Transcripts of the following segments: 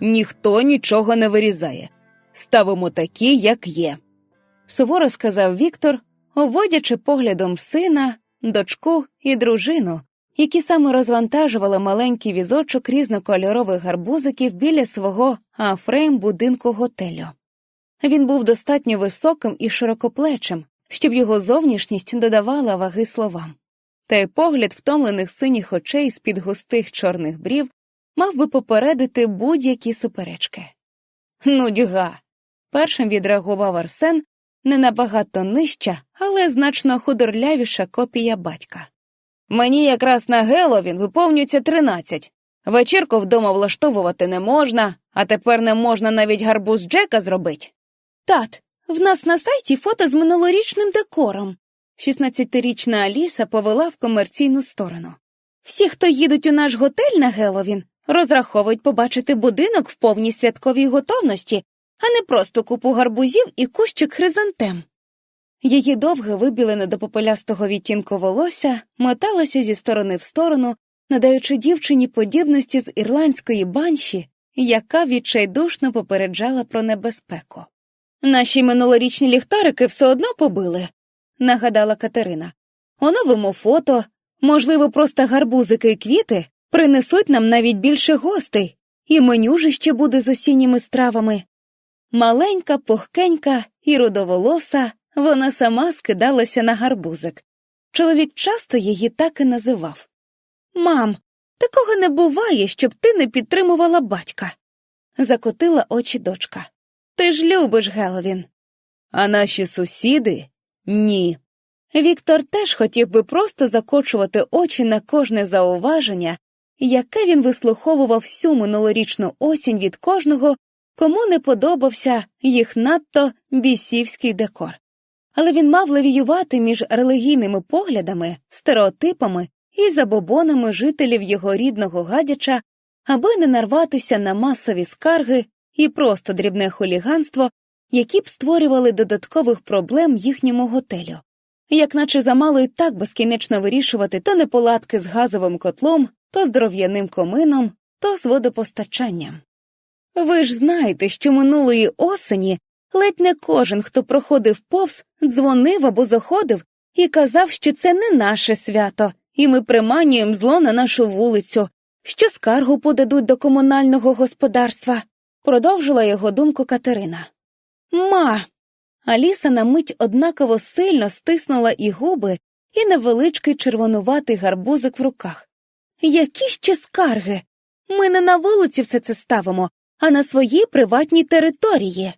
ніхто нічого не вирізає. Ставимо такі, як є. Суворо сказав Віктор, обводячи поглядом сина, дочку і дружину, які саме розвантажували маленький візочок різнокольорових гарбузиків біля свого афрейм будинку готелю. Він був достатньо високим і широкоплечим, щоб його зовнішність додавала ваги словам. Та й погляд втомлених синіх очей з під густих чорних брів мав би попередити будь-які суперечки. Нудьга. Першим відреагував Арсен не набагато нижча, але значно худорлявіша копія батька. Мені якраз на Геловін виповнюється тринадцять. Вечірку вдома влаштовувати не можна, а тепер не можна навіть гарбуз Джека зробити. Тат, в нас на сайті фото з минулорічним декором. 16-річна Аліса повела в комерційну сторону. Всі, хто їдуть у наш готель на Геловін, розраховують побачити будинок в повній святковій готовності, а не просто купу гарбузів і кущик хризантем. Її довге вибілене до попелястого відтінку волосся моталося зі сторони в сторону, надаючи дівчині подібності з ірландської банші, яка відчайдушно попереджала про небезпеку. Наші минулорічні ліхтарики все одно побили, нагадала Катерина. Оновимо фото, можливо, просто гарбузики і квіти принесуть нам навіть більше гостей, і меню ж ще буде з осінніми стравами. Маленька, пухкенька і рудоволоса, вона сама скидалася на гарбузик. Чоловік часто її так і називав. Мам, такого не буває, щоб ти не підтримувала батька. Закотила очі дочка. Ти ж любиш Геловін. А наші сусіди ні. Віктор теж хотів би просто закочувати очі на кожне зауваження, яке він вислуховував всю минулорічну осінь від кожного, кому не подобався їх надто бісівський декор. Але він мав левіювати між релігійними поглядами, стереотипами і забобонами жителів його рідного гадяча, аби не нарватися на масові скарги і просто дрібне хуліганство, які б створювали додаткових проблем їхньому готелю. Як наче замало і так безкінечно вирішувати то неполадки з газовим котлом, то з дров'яним комином, то з водопостачанням. Ви ж знаєте, що минулої осені ледь не кожен, хто проходив повз, дзвонив або заходив і казав, що це не наше свято, і ми приманюємо зло на нашу вулицю, що скаргу подадуть до комунального господарства, продовжила його думку Катерина. Ма. Аліса на мить однаково сильно стиснула і губи, і невеличкий червонуватий гарбузик в руках. Які ще скарги? Ми не на вулиці все це ставимо, а на своїй приватній території.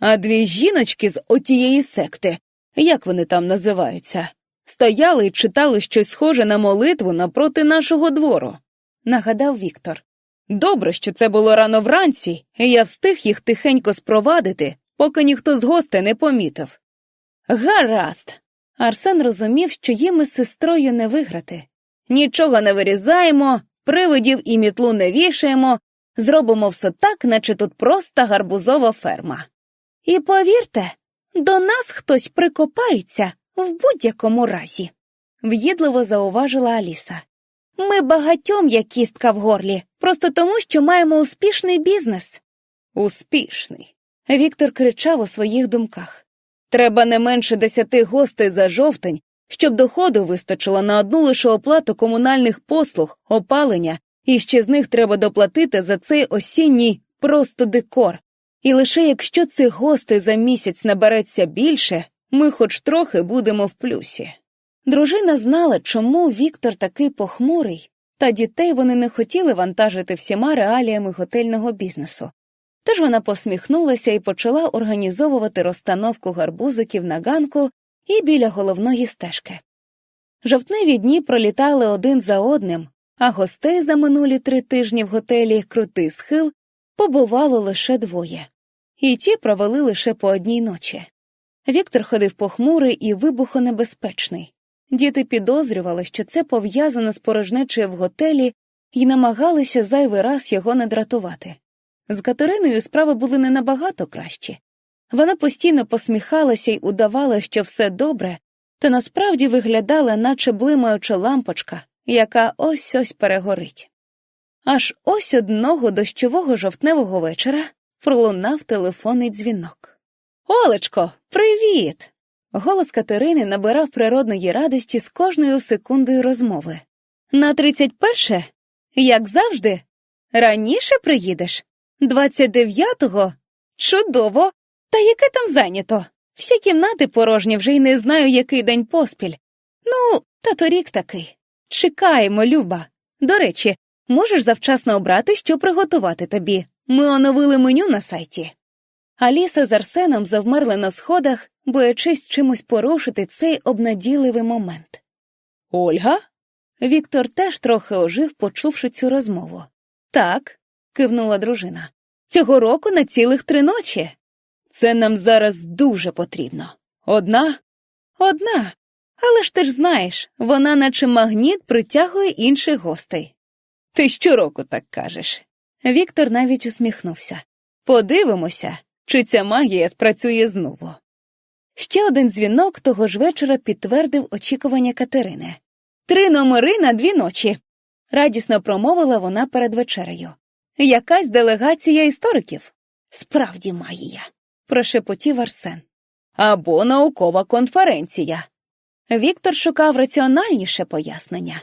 А дві жіночки з отієї секти, як вони там називаються, стояли і читали щось схоже на молитву напроти нашого двору, нагадав Віктор. Добре, що це було рано вранці, і я встиг їх тихенько спровадити, поки ніхто з гостей не помітив. Гаразд. Арсен розумів, що їм із сестрою не виграти. Нічого не вирізаємо, привидів і мітлу не вішаємо, зробимо все так, наче тут просто гарбузова ферма. І повірте, до нас хтось прикопається в будь-якому разі, в'їдливо зауважила Аліса. Ми багатьом є кістка в горлі, просто тому, що маємо успішний бізнес. Успішний. Віктор кричав у своїх думках. Треба не менше десяти гостей за жовтень, щоб доходу вистачило на одну лише оплату комунальних послуг, опалення, і ще з них треба доплатити за цей осінній просто декор. І лише якщо цих гостей за місяць набереться більше, ми хоч трохи будемо в плюсі. Дружина знала, чому Віктор такий похмурий, та дітей вони не хотіли вантажити всіма реаліями готельного бізнесу. Тож вона посміхнулася і почала організовувати розстановку гарбузиків на ганку і біля головної стежки. Жовтневі дні пролітали один за одним, а гостей за минулі три тижні в готелі Крутий схил побувало лише двоє, і ті провели лише по одній ночі. Віктор ходив похмурий і вибухонебезпечний. Діти підозрювали, що це пов'язано з порожнечею в готелі, і намагалися зайвий раз його не дратувати. З Катериною справи були не набагато кращі. Вона постійно посміхалася й удавала, що все добре, та насправді виглядала, наче блимаюча лампочка, яка ось ось перегорить. Аж ось одного дощового жовтневого вечора пролунав телефонний дзвінок. Олечко, привіт! Голос Катерини набирав природної радості з кожною секундою розмови. На тридцять перше, як завжди, раніше приїдеш? Двадцять дев'ятого? Чудово! Та яке там зайнято? Всі кімнати порожні вже й не знаю, який день поспіль. Ну, та торік такий. Чекаємо, Люба. До речі, можеш завчасно обрати, що приготувати тобі. Ми оновили меню на сайті. Аліса з Арсеном завмерли на сходах, боячись чимось порушити цей обнадійливий момент. Ольга? Віктор теж трохи ожив, почувши цю розмову. Так, кивнула дружина. Цього року на цілих три ночі. Це нам зараз дуже потрібно. Одна? Одна. Але ж ти ж знаєш, вона, наче магніт, притягує інших гостей. Ти щороку так кажеш. Віктор навіть усміхнувся. Подивимося, чи ця магія спрацює знову. Ще один дзвінок того ж вечора підтвердив очікування Катерини. Три номери на дві ночі. радісно промовила вона перед вечерею. Якась делегація істориків. Справді магія, прошепотів Арсен. Або наукова конференція. Віктор шукав раціональніше пояснення.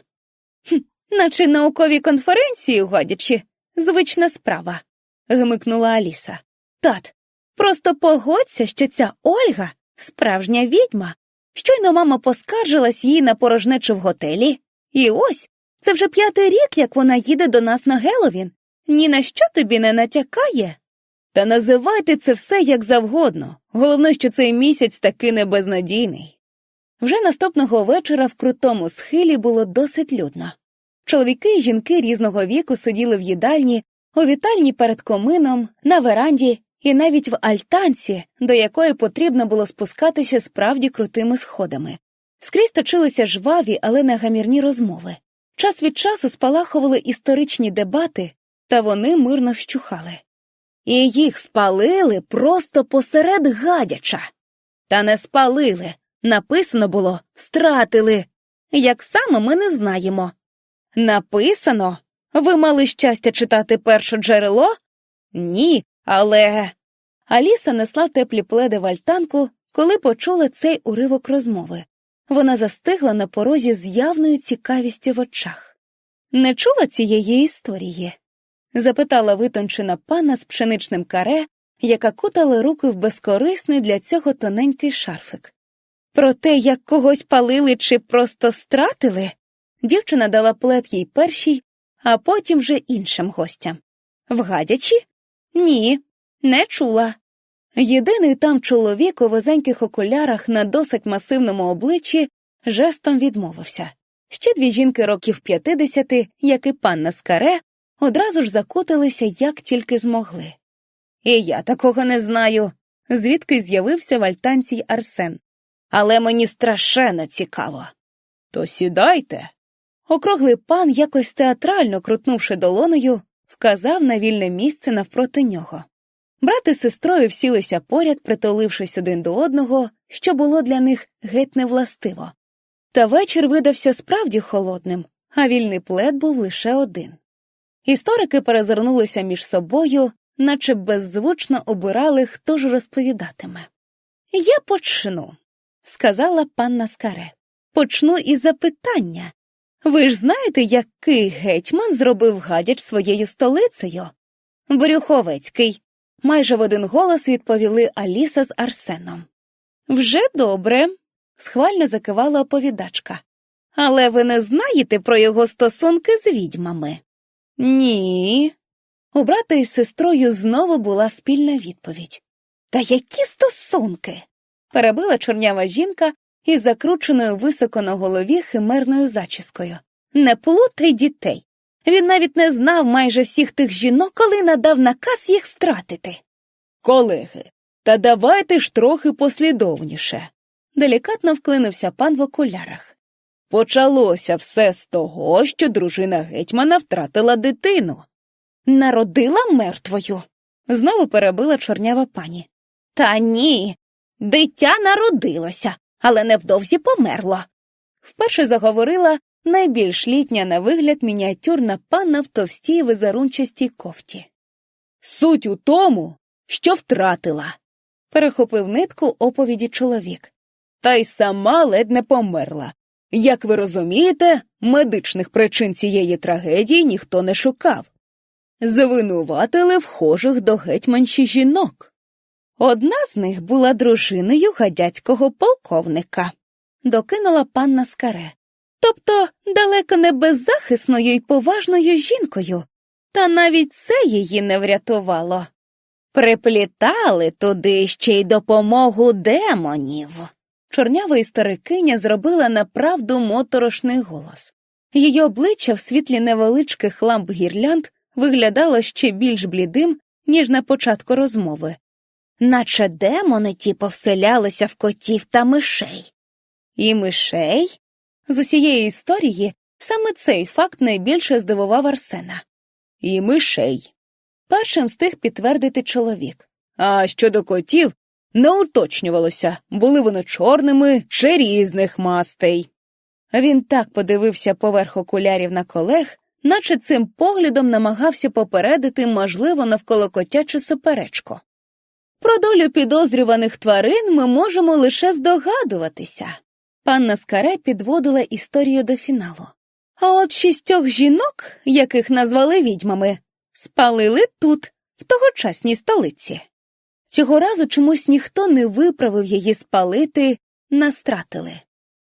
«Хм, Наче наукові конференції, гадячи, звична справа, гмикнула Аліса. Тат, просто погодься, що ця Ольга справжня відьма. Щойно мама поскаржилась їй на порожнечу в готелі. І ось це вже п'ятий рік, як вона їде до нас на Геловін. Ні на що тобі не натякає. Та називайте це все як завгодно. Головне, що цей місяць таки не безнадійний. Вже наступного вечора в крутому схилі було досить людно. Чоловіки і жінки різного віку сиділи в їдальні, у вітальні перед комином, на веранді і навіть в альтанці, до якої потрібно було спускатися справді крутими сходами. Скрізь точилися жваві, але негамірні розмови. Час від часу спалахували історичні дебати, та вони мирно вщухали. І їх спалили просто посеред гадяча. Та не спалили. Написано було стратили. Як саме ми не знаємо. Написано? Ви мали щастя читати перше джерело? Ні, але. Аліса несла теплі пледи в альтанку, коли почула цей уривок розмови. Вона застигла на порозі з явною цікавістю в очах. Не чула цієї історії? Запитала витончена пана з пшеничним каре, яка кутала руки в безкорисний для цього тоненький шарфик. Про те, як когось палили чи просто стратили, дівчина дала плед їй першій, а потім вже іншим гостям. Вгадячи? Ні, не чула. Єдиний там чоловік у вузеньких окулярах на досить масивному обличчі жестом відмовився. Ще дві жінки років п'ятидесяти, як і панна Скаре, одразу ж закуталися, як тільки змогли. І я такого не знаю, звідки з'явився в альтанці Арсен. Але мені страшенно цікаво. То сідайте. Округлий пан, якось театрально крутнувши долоною, вказав на вільне місце навпроти нього. Брат і сестрою всілися поряд, притулившись один до одного, що було для них геть невластиво. Та вечір видався справді холодним, а вільний плед був лише один. Історики перезирнулися між собою, наче беззвучно обирали, хто ж розповідатиме. Я почну, сказала панна Скаре. Почну із запитання. Ви ж знаєте, який гетьман зробив гадяч своєю столицею? Брюховецький. Майже в один голос відповіли Аліса з Арсеном. Вже добре, схвально закивала оповідачка. Але ви не знаєте про його стосунки з відьмами? Ні. У брата із сестрою знову була спільна відповідь. Та які стосунки? перебила чорнява жінка із закрученою високо на голові химерною зачіскою. Не плутай дітей. Він навіть не знав майже всіх тих жінок, коли надав наказ їх стратити. Колеги, та давайте ж трохи послідовніше. Делікатно вклинився пан в окулярах. Почалося все з того, що дружина гетьмана втратила дитину. Народила мертвою. Знову перебила чорнява пані. Та ні. Дитя народилося, але невдовзі померло. Вперше заговорила найбільш літня на вигляд мініатюрна панна в товстій визарунчастій кофті. Суть у тому, що втратила, перехопив нитку оповіді чоловік. Та й сама ледь не померла. Як ви розумієте, медичних причин цієї трагедії ніхто не шукав. Звинуватили вхожих до гетьманші жінок. Одна з них була дружиною гадяцького полковника, докинула панна Скаре. Тобто далеко не беззахисною й поважною жінкою, та навіть це її не врятувало. Приплітали туди ще й допомогу демонів. Чорнява історикиня зробила направду моторошний голос. Її обличчя в світлі невеличких ламп гірлянд виглядало ще більш блідим, ніж на початку розмови, наче демони ті повселялися в котів та мишей. І мишей? З усієї історії саме цей факт найбільше здивував Арсена. І мишей. Першим встиг підтвердити чоловік. А щодо котів, не уточнювалося, були вони чорними чи різних мастей. Він так подивився поверх окулярів на колег, наче цим поглядом намагався попередити можливо навколокотячу суперечку. Про долю підозрюваних тварин ми можемо лише здогадуватися. Панна Скаре підводила історію до фіналу. А от шістьох жінок, яких назвали відьмами, спалили тут, в тогочасній столиці. Цього разу чомусь ніхто не виправив її спалити, настратили.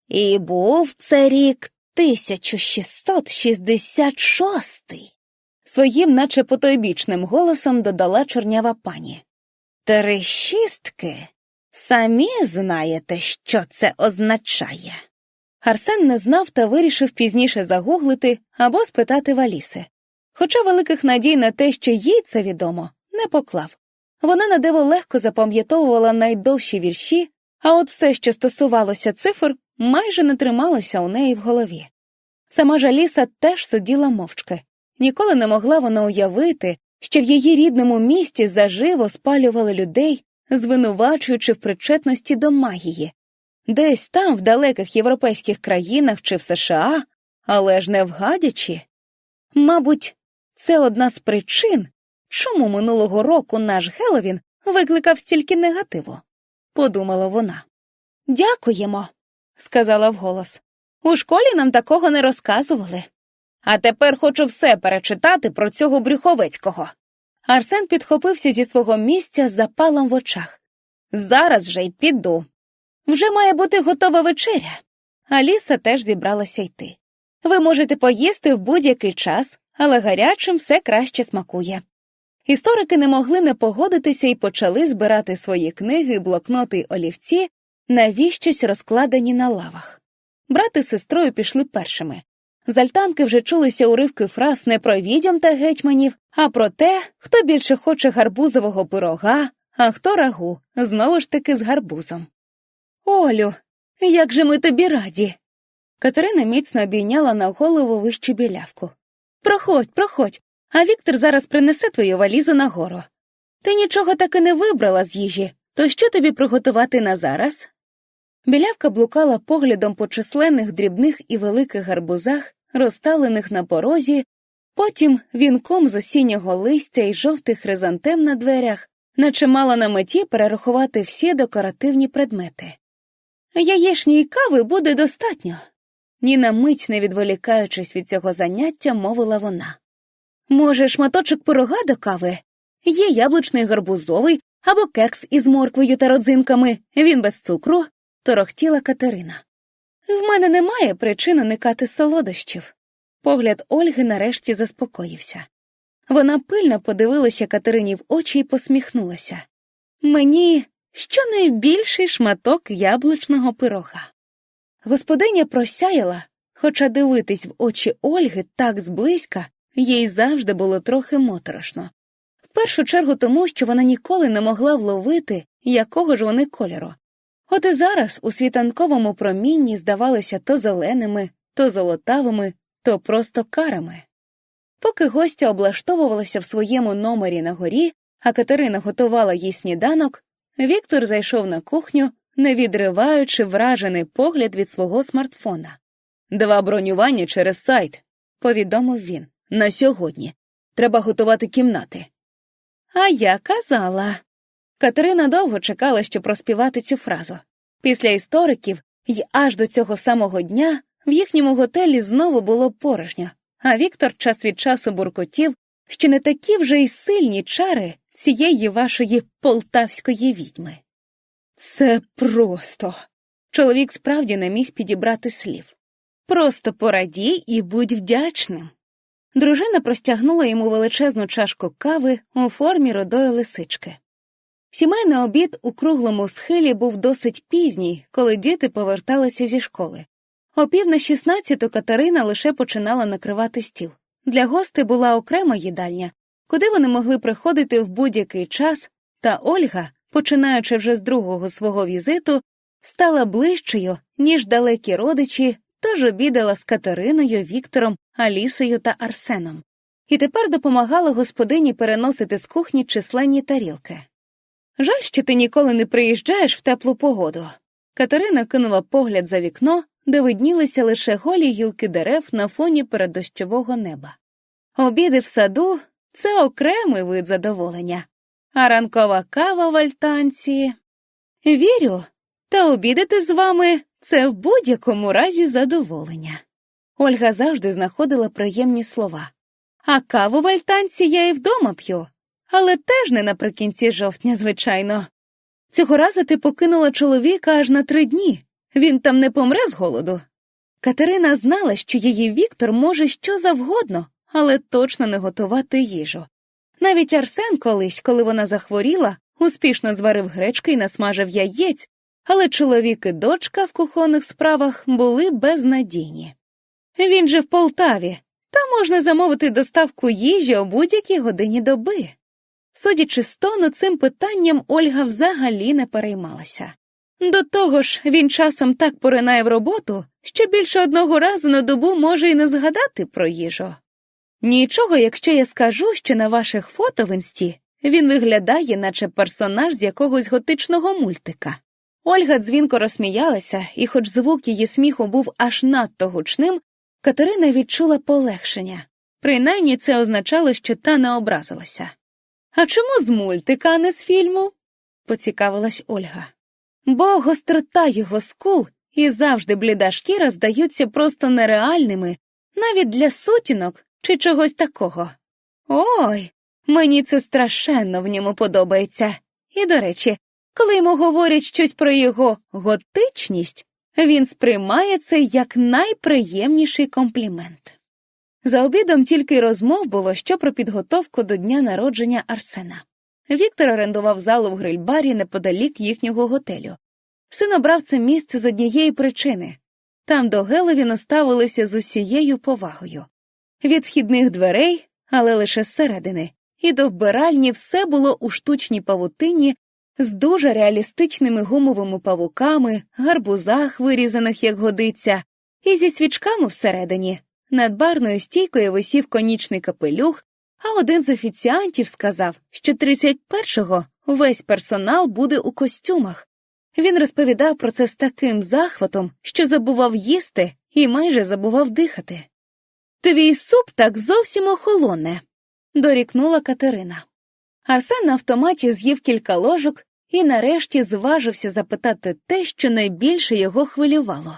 І був це рік 1666. Своїм, наче потойбічним голосом додала чорнява пані. Три шістки. Самі знаєте, що це означає. Арсен не знав та вирішив пізніше загуглити або спитати Валіси. Хоча великих надій на те, що їй це відомо, не поклав. Вона на диво легко запам'ятовувала найдовші вірші, а от все, що стосувалося цифр, майже не трималося у неї в голові. Сама ж Аліса теж сиділа мовчки, ніколи не могла вона уявити, що в її рідному місті заживо спалювали людей, звинувачуючи в причетності до магії, десь там, в далеких європейських країнах чи в США, але ж не в гадячі. Мабуть, це одна з причин, чому минулого року наш Геловін викликав стільки негативу, подумала вона. Дякуємо, сказала вголос. У школі нам такого не розказували. А тепер хочу все перечитати про цього Брюховецького. Арсен підхопився зі свого місця з запалом в очах. Зараз же й піду. Вже має бути готова вечеря. Аліса теж зібралася йти. Ви можете поїсти в будь-який час, але гарячим все краще смакує. Історики не могли не погодитися і почали збирати свої книги, блокноти й олівці, навіщось розкладені на лавах. Брат і сестрою пішли першими. З альтанки вже чулися уривки фраз не про відьом та гетьманів, а про те, хто більше хоче гарбузового пирога, а хто рагу, знову ж таки з гарбузом. Олю, як же ми тобі раді. Катерина міцно обійняла на голову вищу білявку. Проходь, проходь, а Віктор зараз принесе твою валізу нагору. Ти нічого так і не вибрала з їжі, то що тобі приготувати на зараз? Білявка блукала поглядом по численних дрібних і великих гарбузах, розставлених на порозі, потім вінком з осіннього листя і жовтих хризантем на дверях, наче мала на меті перерахувати всі декоративні предмети. Яєшні й кави буде достатньо. Ні на мить не відволікаючись від цього заняття, мовила вона. Може, шматочок пирога до кави? Є яблучний гарбузовий або кекс із морквою та родзинками, він без цукру, торохтіла Катерина. В мене немає причин уникати солодощів. Погляд Ольги нарешті заспокоївся. Вона пильно подивилася Катерині в очі і посміхнулася. Мені щонайбільший шматок яблучного пирога. Господиня просяяла, хоча дивитись в очі Ольги так зблизька їй завжди було трохи моторошно. В першу чергу тому, що вона ніколи не могла вловити, якого ж вони кольору. От і зараз у світанковому промінні здавалися то зеленими, то золотавими, то просто карами. Поки гостя облаштовувалася в своєму номері на горі, а Катерина готувала їй сніданок, Віктор зайшов на кухню, не відриваючи вражений погляд від свого смартфона. Два бронювання через сайт, повідомив він. На сьогодні. Треба готувати кімнати. А я казала. Катерина довго чекала, щоб розпівати цю фразу. Після істориків і аж до цього самого дня в їхньому готелі знову було порожньо, а Віктор час від часу буркотів, що не такі вже й сильні чари цієї вашої полтавської відьми. Це просто. Чоловік справді не міг підібрати слів. Просто порадій і будь вдячним. Дружина простягнула йому величезну чашку кави у формі родої лисички. Сімейний обід у круглому схилі був досить пізній, коли діти поверталися зі школи. О пів на шістнадцяту Катерина лише починала накривати стіл. Для гостей була окрема їдальня, куди вони могли приходити в будь-який час, та Ольга, починаючи вже з другого свого візиту, стала ближчою, ніж далекі родичі, тож обідала з Катериною, Віктором, Алісою та Арсеном, і тепер допомагала господині переносити з кухні численні тарілки. Жаль, що ти ніколи не приїжджаєш в теплу погоду. Катерина кинула погляд за вікно, де виднілися лише голі гілки дерев на фоні переддощового неба. Обіди в саду це окремий вид задоволення, а ранкова кава в альтанці. Вірю, та обідати з вами це в будь-якому разі задоволення. Ольга завжди знаходила приємні слова. А каву в альтанці я і вдома п'ю, але теж не наприкінці жовтня, звичайно. Цього разу ти покинула чоловіка аж на три дні. Він там не помре з голоду. Катерина знала, що її Віктор може що завгодно, але точно не готувати їжу. Навіть Арсен колись, коли вона захворіла, успішно зварив гречки і насмажив яєць, але чоловік і дочка в кухонних справах були безнадійні. Він же в Полтаві, та можна замовити доставку їжі о будь-якій годині доби. Судячи з тону, цим питанням Ольга взагалі не переймалася. До того ж, він часом так поринає в роботу, що більше одного разу на добу може й не згадати про їжу. Нічого, якщо я скажу, що на ваших фото в інсті він виглядає, наче персонаж з якогось готичного мультика. Ольга дзвінко розсміялася, і, хоч звук її сміху був аж надто гучним, Катерина відчула полегшення. Принаймні це означало, що та не образилася. А чому з мультика, а не з фільму? поцікавилась Ольга. Бо гострота його скул і завжди бліда шкіра здаються просто нереальними, навіть для сутінок чи чогось такого. Ой, мені це страшенно в ньому подобається. І, до речі, коли йому говорять щось про його готичність, він сприймає це як найприємніший комплімент. За обідом тільки розмов було що про підготовку до дня народження Арсена. Віктор орендував залу в грильбарі неподалік їхнього готелю. Син обрав це місце з однієї причини там до Геловіна ставилися з усією повагою. Від вхідних дверей, але лише зсередини, і до вбиральні все було у штучній павутині з дуже реалістичними гумовими павуками, гарбузах, вирізаних як годиться, і зі свічками всередині. Над барною стійкою висів конічний капелюх, а один з офіціантів сказав, що 31-го весь персонал буде у костюмах. Він розповідав про це з таким захватом, що забував їсти і майже забував дихати. Твій суп так зовсім охолоне, дорікнула Катерина. Арсен на автоматі з'їв кілька ложок і нарешті зважився запитати те, що найбільше його хвилювало.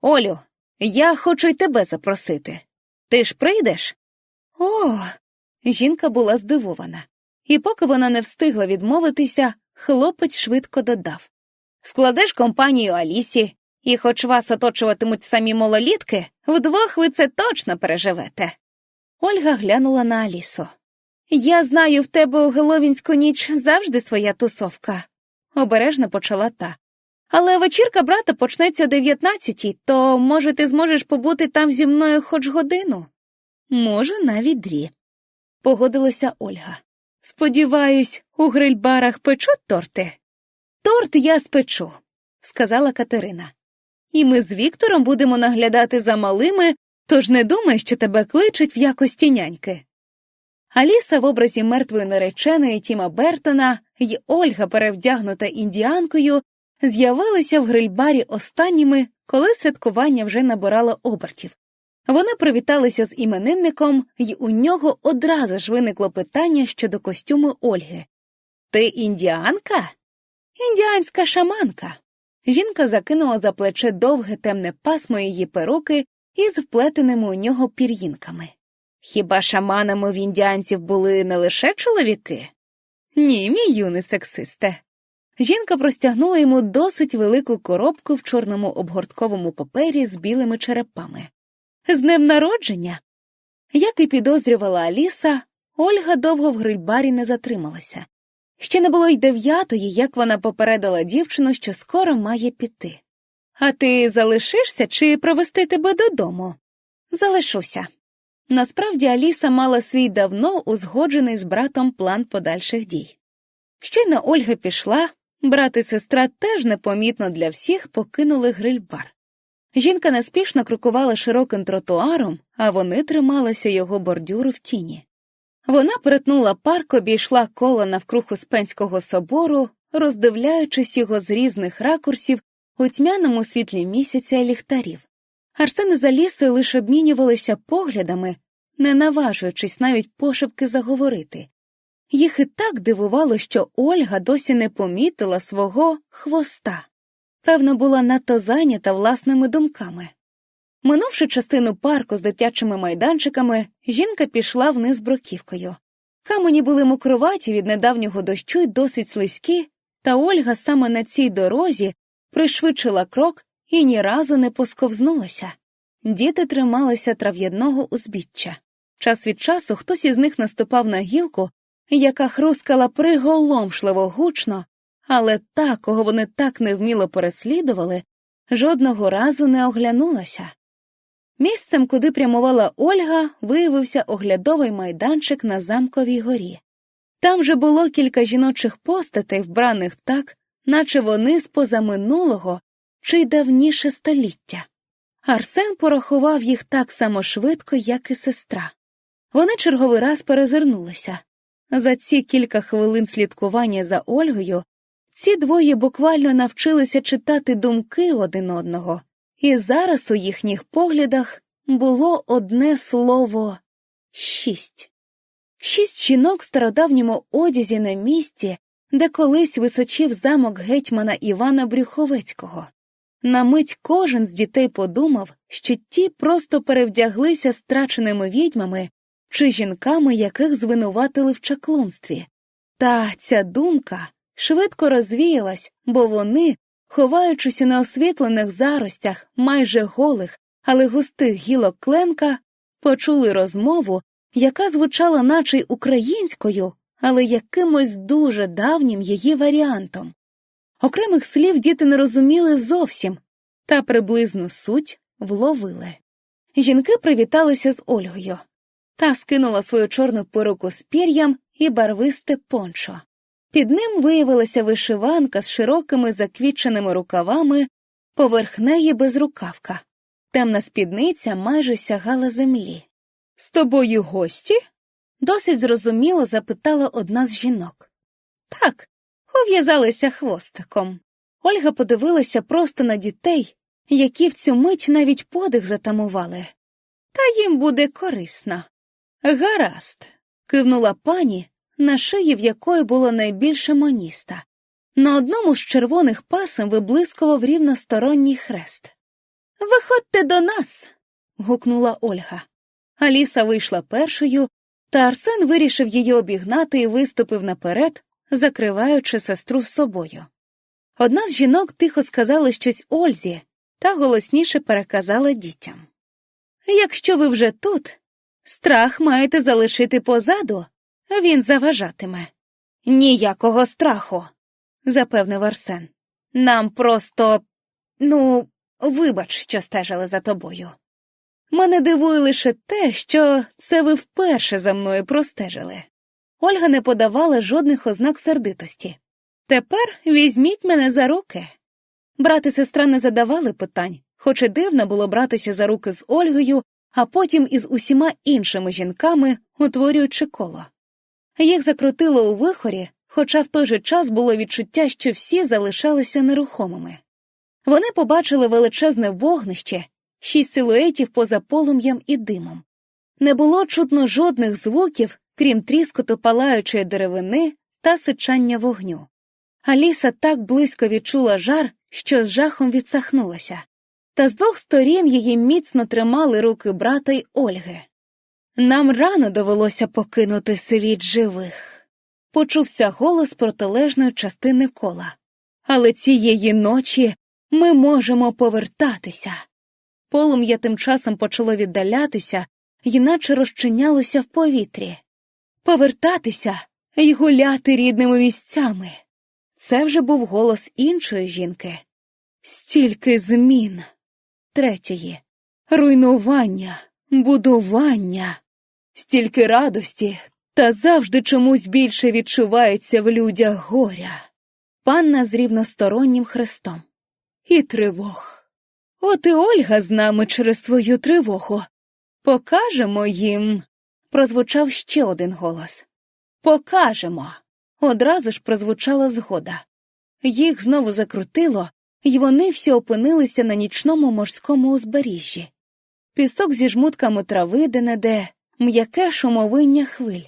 Олю, я хочу й тебе запросити. Ти ж прийдеш? О. Жінка була здивована, і поки вона не встигла відмовитися, хлопець швидко додав Складеш компанію Алісі, і хоч вас оточуватимуть самі малолітки, вдвох ви це точно переживете. Ольга глянула на Алісу. Я знаю, в тебе у Геловінську ніч завжди своя тусовка, обережно почала та. Але вечірка брата почнеться о дев'ятнадцятій, то, може, ти зможеш побути там зі мною хоч годину? Може, навіть дві, погодилася Ольга. Сподіваюсь, у грильбарах печуть торти? Торт я спечу, сказала Катерина. І ми з Віктором будемо наглядати за малими, тож не думай, що тебе кличуть в якості няньки. Аліса в образі мертвої нареченої Тіма Бертона й Ольга, перевдягнута індіанкою, з'явилися в грильбарі останніми, коли святкування вже набирало обертів. Вони привіталися з іменинником, і у нього одразу ж виникло питання щодо костюму Ольги. Ти індіанка? Індіанська шаманка. Жінка закинула за плече довге темне пасмо її перуки із вплетеними у нього пір'їнками. Хіба шаманами в індіанців були не лише чоловіки? Ні, мій юний сексисте. Жінка простягнула йому досить велику коробку в чорному обгортковому папері з білими черепами. З днем народження. Як і підозрювала Аліса, Ольга довго в грильбарі не затрималася. Ще не було й дев'ятої, як вона попередила дівчину, що скоро має піти. А ти залишишся чи провести тебе додому? Залишуся. Насправді Аліса мала свій давно узгоджений з братом план подальших дій. Щойно Ольга пішла, брат і сестра теж непомітно для всіх покинули грильбар. Жінка неспішно крокувала широким тротуаром, а вони трималися його бордюру в тіні. Вона перетнула парк, обійшла коло навкруг Успенського собору, роздивляючись його з різних ракурсів у тьмяному світлі місяця і ліхтарів. Арсен за лісою лише обмінювалися поглядами, не наважуючись навіть пошепки заговорити. Їх і так дивувало, що Ольга досі не помітила свого хвоста. Певно, була надто зайнята власними думками. Минувши частину парку з дитячими майданчиками, жінка пішла вниз бруківкою. Камені були мокроваті від недавнього дощу й досить слизькі, та Ольга саме на цій дорозі пришвидшила крок і ні разу не посковзнулася. Діти трималися трав'яного узбіччя. Час від часу хтось із них наступав на гілку, яка хрускала приголомшливо гучно, але та, кого вони так невміло переслідували, жодного разу не оглянулася. Місцем, куди прямувала Ольга, виявився оглядовий майданчик на замковій горі. Там же було кілька жіночих постатей, вбраних так, наче вони з позаминулого чи й давніше століття. Арсен порахував їх так само швидко, як і сестра. Вони черговий раз перезирнулися. За ці кілька хвилин слідкування за Ольгою ці двоє буквально навчилися читати думки один одного, і зараз у їхніх поглядах було одне слово шість. Шість жінок в стародавньому одязі на місці, де колись височив замок гетьмана Івана Брюховецького. На мить кожен з дітей подумав, що ті просто перевдяглися страченими відьмами чи жінками, яких звинуватили в чаклунстві. Та ця думка швидко розвіялась, бо вони, ховаючись у неосвітлених заростях, майже голих, але густих гілок кленка, почули розмову, яка звучала наче й українською, але якимось дуже давнім її варіантом. Окремих слів діти не розуміли зовсім, та приблизну суть вловили. Жінки привіталися з Ольгою та скинула свою чорну поруку з пір'ям і барвисте пончо. Під ним виявилася вишиванка з широкими заквіченими рукавами, поверх неї безрукавка. Темна спідниця майже сягала землі. З тобою гості? досить зрозуміло запитала одна з жінок. Так, ув'язалися хвостиком. Ольга подивилася просто на дітей, які в цю мить навіть подих затамували. Та їм буде корисно. Гаразд, кивнула пані, на шиї в якої було найбільше моніста. На одному з червоних пасем виблискував рівносторонній хрест. Виходьте до нас. гукнула Ольга. Аліса вийшла першою, та Арсен вирішив її обігнати і виступив наперед, закриваючи сестру з собою. Одна з жінок тихо сказала щось Ользі та голосніше переказала дітям. Якщо ви вже тут, страх маєте залишити позаду, він заважатиме. Ніякого страху, запевнив Арсен. Нам просто, ну, вибач, що стежили за тобою. Мене дивує лише те, що це ви вперше за мною простежили. Ольга не подавала жодних ознак сердитості. Тепер візьміть мене за руки. Брат і сестра не задавали питань, хоч і дивно було братися за руки з Ольгою, а потім із усіма іншими жінками, утворюючи коло. Їх закрутило у вихорі, хоча в той же час було відчуття, що всі залишалися нерухомими. Вони побачили величезне вогнище, шість силуетів поза полум'ям і димом. Не було чутно жодних звуків, крім тріскоту палаючої деревини та сичання вогню. Аліса так близько відчула жар, що з жахом відсахнулася, та з двох сторін її міцно тримали руки брата й Ольги. Нам рано довелося покинути світ живих. Почувся голос протилежної частини кола. Але цієї ночі ми можемо повертатися. Полум'я тим часом почало віддалятися і наче розчинялося в повітрі. Повертатися і гуляти рідними місцями. Це вже був голос іншої жінки. Стільки змін. Третьої руйнування, будування, стільки радості, та завжди чомусь більше відчувається в людях горя. Панна з рівностороннім хрестом. І тривог. От і Ольга з нами через свою тривогу. Покажемо їм. Прозвучав ще один голос. Покажемо. Одразу ж прозвучала згода. Їх знову закрутило, і вони всі опинилися на нічному морському узбережжі. Пісок зі жмутками трави де-не-де, м'яке шумовиння хвиль.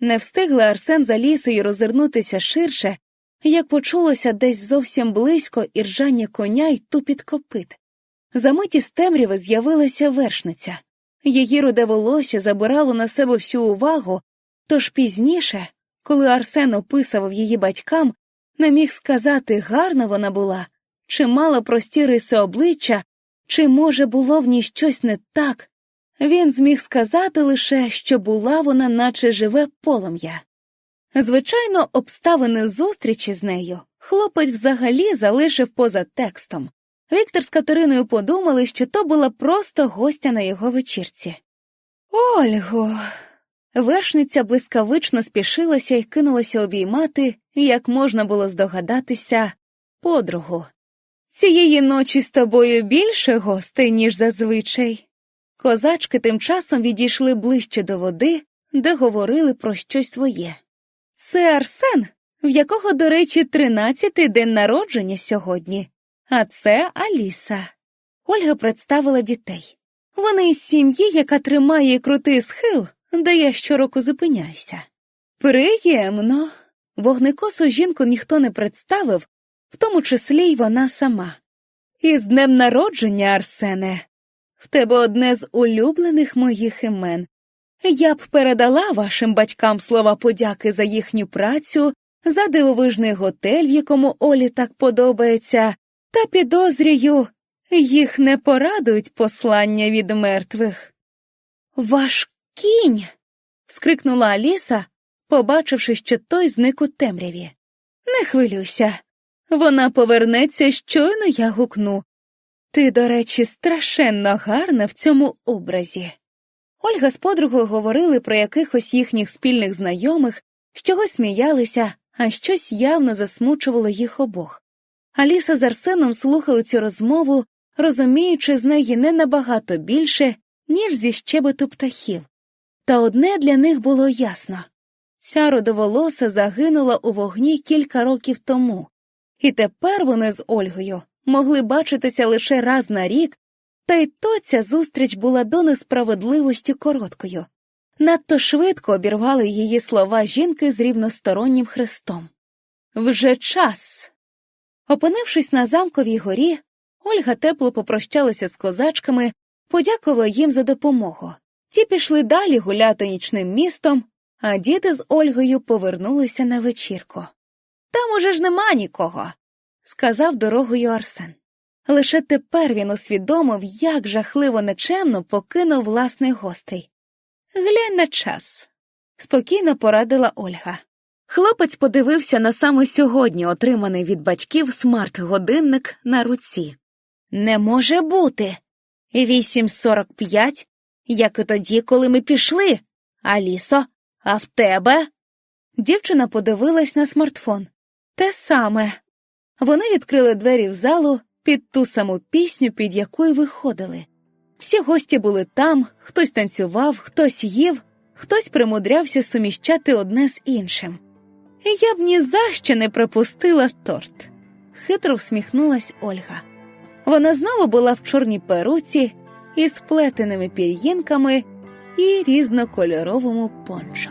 Не встигли Арсен за лісою розвернутися ширше, як почулося десь зовсім близько іржання коня й тупіт копит. Замиті з темряви з'явилася вершниця. Її руде волосся забирало на себе всю увагу, тож пізніше, коли Арсен описував її батькам, не міг сказати, гарна вона була, чи мала прості риси обличчя, чи, може, було в ній щось не так. Він зміг сказати лише, що була вона, наче живе полум'я. Звичайно, обставини зустрічі з нею хлопець взагалі залишив поза текстом. Віктор з Катериною подумали, що то була просто гостя на його вечірці. Ольго. Вершниця блискавично спішилася і кинулася обіймати, як можна було здогадатися, подругу. Цієї ночі з тобою більше гостей, ніж зазвичай. Козачки тим часом відійшли ближче до води, де говорили про щось своє. Це Арсен, в якого, до речі, тринадцятий день народження сьогодні, а це Аліса. Ольга представила дітей. Вони із сім'ї, яка тримає крутий схил, де я щороку зупиняюся. Приємно. Вогнекосу жінку ніхто не представив, в тому числі й вона сама. І з днем народження, Арсене, в тебе одне з улюблених моїх імен. Я б передала вашим батькам слова подяки за їхню працю, за дивовижний готель, в якому Олі так подобається, та підозрюю, їх не порадують послання від мертвих. Ваш кінь. скрикнула Аліса, побачивши, що той зник у темряві. Не хвилюйся. Вона повернеться, щойно я гукну. Ти, до речі, страшенно гарна в цьому образі. Ольга з подругою говорили про якихось їхніх спільних знайомих, з чогось сміялися, а щось явно засмучувало їх обох. Аліса з Арсеном слухали цю розмову, розуміючи з неї не набагато більше, ніж зі щебету птахів. Та одне для них було ясно ця родоволоса загинула у вогні кілька років тому, і тепер вони з Ольгою могли бачитися лише раз на рік, та й то ця зустріч була до несправедливості короткою. Надто швидко обірвали її слова жінки з рівностороннім хрестом. Вже час. Опинившись на замковій горі, Ольга тепло попрощалася з козачками, подякувала їм за допомогу. Ті пішли далі гуляти нічним містом, а діти з Ольгою повернулися на вечірку. Там уже ж нема нікого, сказав дорогою Арсен. Лише тепер він усвідомив, як жахливо нечемно покинув власних гостей. Глянь на час, спокійно порадила Ольга. Хлопець подивився на саме сьогодні отриманий від батьків смарт-годинник на руці. Не може бути. Вісім сорок п'ять, як і тоді, коли ми пішли. Алісо, а в тебе? Дівчина подивилась на смартфон. Те саме. Вони відкрили двері в залу під ту саму пісню, під якою виходили. Всі гості були там, хтось танцював, хтось їв, хтось примудрявся суміщати одне з іншим. Я б ні за що не пропустила торт, хитро всміхнулась Ольга. Вона знову була в чорній перуці із плетеними пір'їнками і різнокольоровому пончо.